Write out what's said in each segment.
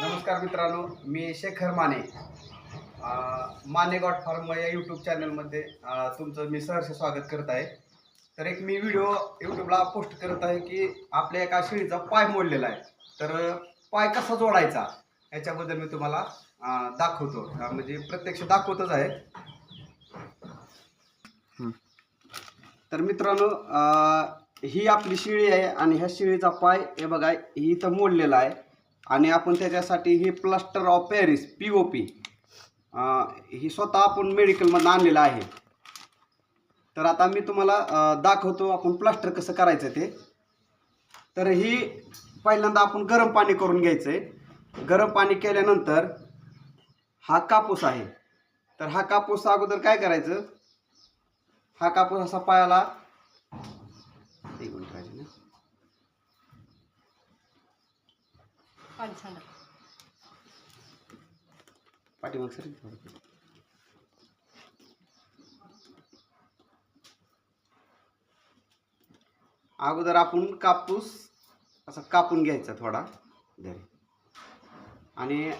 नमस्कार मित्रांनो मी शेखर माने. माने गॉड फार्म या यूट्यूब चॅनलमध्ये तुमचं मी सहर्ष स्वागत करत आहे. तर एक मी व्हिडिओ यूट्यूबला पोस्ट करत आहे की आपल्या एका शेळीचा पाय मोडलेला आहे. तर पाय कसा जोडायचा याच्याबद्दल मी तुम्हाला दाखवतो. म्हणजे प्रत्यक्ष दाखवतच आहे. तर मित्रांनो ही आपली शिळी आहे आणि ह्या शिळीचा पाय हे बघा ही इथं मोडलेला आहे. आणि आपण त्याच्यासाठी ही plaster of Paris P O P ही स्वतः आपण मेडिकलमधून आणलेलं आहे. तर आता मी तुम्हाला दाखवतो आपण प्लास्टर कसं करायचं ते. तर ही पहिल्यांदा आपण गरम पाणी करून घ्यायचं आहे गरम पाणी केल्यानंतर हा कापूस आहे. तर हा कापूस अगोदर काय करायचं? हा कापूस असा पायाला पाणी सांडा पाठीमाग सर अगोदर आपण कापूस असा कापून घ्यायचा थोडा. घरी आणि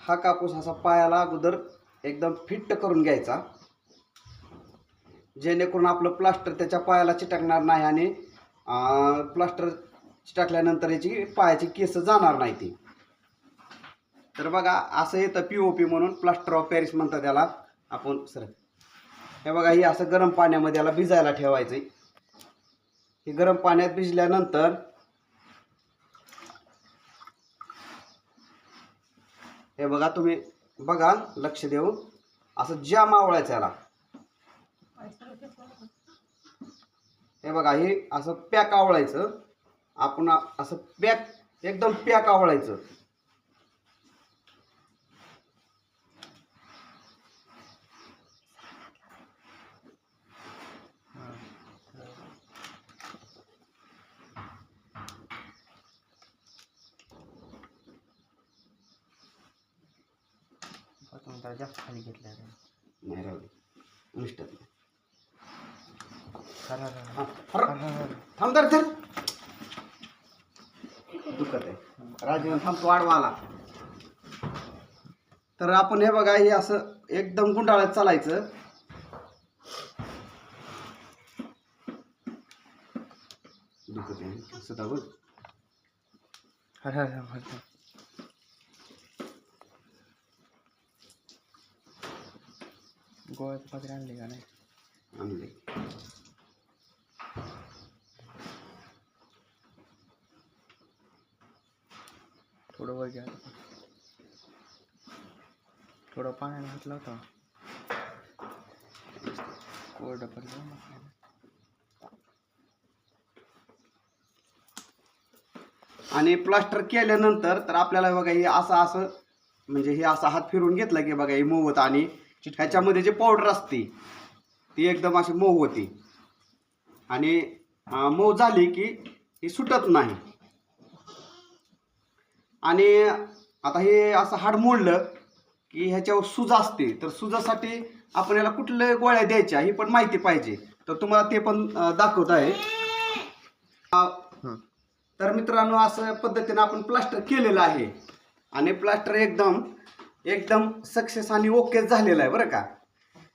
हा कापूस असा पायाला अगोदर एकदम फिट्ट करून घ्यायचा. जेणेकरून आपलं प्लास्टर त्याच्या पायाला चिटकणार नाही आणि प्लास्टर टाकल्यानंतर याची पायाची केस जाणार नाही ती. तर बघा असं येतं पी ओ पी म्हणून प्लास्टर ऑफ पॅरिस म्हणतात त्याला आपण सर. हे बघा हे असं गरम पाण्यामध्ये याला भिजायला ठेवायचं हे गरम पाण्यात भिजल्यानंतर हे बघा तुम्ही बघा लक्ष देऊन. असं ज्या मावळायचं याला. हे बघा हे असं पॅक आवळायचं. आपण असं पॅक एकदम पॅक आवळायचं. जास्त खाली घेतल्या नाही राहू दे. मिस्टर. हा, थांब तर दुखत आहे. राजीव थांब तू वाढवा आला. तर आपण हे बघा हे असं एकदम गुंडाळत चालायचं. गोव्यात पत्र आणली का नाही? आणले थोडं वर घ्या थोडं पाण्याने घातलं होतं. कोरडं पडलं आणि प्लास्टर केल्यानंतर तर आपल्याला बघा हे असं असं म्हणजे हे असं हात फिरून घेतला की बघा हे मऊ होतं आणि ह्याच्यामध्ये जे पावडर असते ती एकदम अशी मऊ होती. आणि मऊ झाली की ही सुटत नाही. आणि आता हे असं हाड मोडलं की ह्याच्यावर सूज असते. तर सुजासाठी आपण याला कुठल्या गोळ्या द्यायच्या ही पण माहिती पाहिजे. तर तुम्हाला ते पण दाखवत आहे. तर मित्रांनो असं पद्धतीनं आपण प्लास्टर केलेलं आहे. आणि प्लास्टर एकदम एकदम सक्सेस आणि ओके झालेलं आहे बरं का?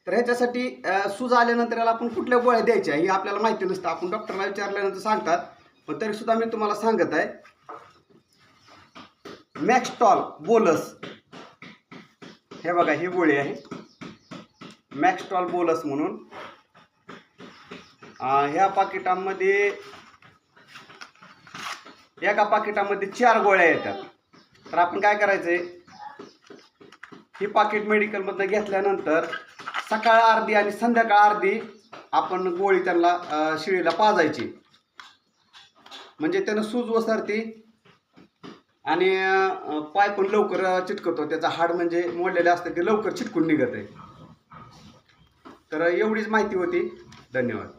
तर ह्याच्यासाठी सूज आल्यानंतर याला आपण कुठल्या गोळ्या द्यायच्या ही आपल्याला माहिती नसतं. आपण डॉक्टरला विचारल्यानंतर सांगतात. पण तरी सुद्धा मी तुम्हाला सांगत आहे मॅक्स्टॉल बोलस हे बघा ही गोळी आहे. मॅक्स्टॉल बोलस म्हणून. ह्या पाकिटामध्ये एका पाकिटामध्ये चार गोळ्या येतात. तर आपण काय करायचंय? ही पाकिट मेडिकलमधनं घेतल्यानंतर सकाळ अर्धी आणि संध्याकाळ अर्धी आपण गोळी त्यांना शिळीला पाजायची. म्हणजे त्यानं सूज वसरती आणि पाय पण लवकर चिटकतो. त्याचा हाड म्हणजे मोडलेले असते ते लवकर चिटकून निघत आहे तर एवढीच माहिती होती. धन्यवाद.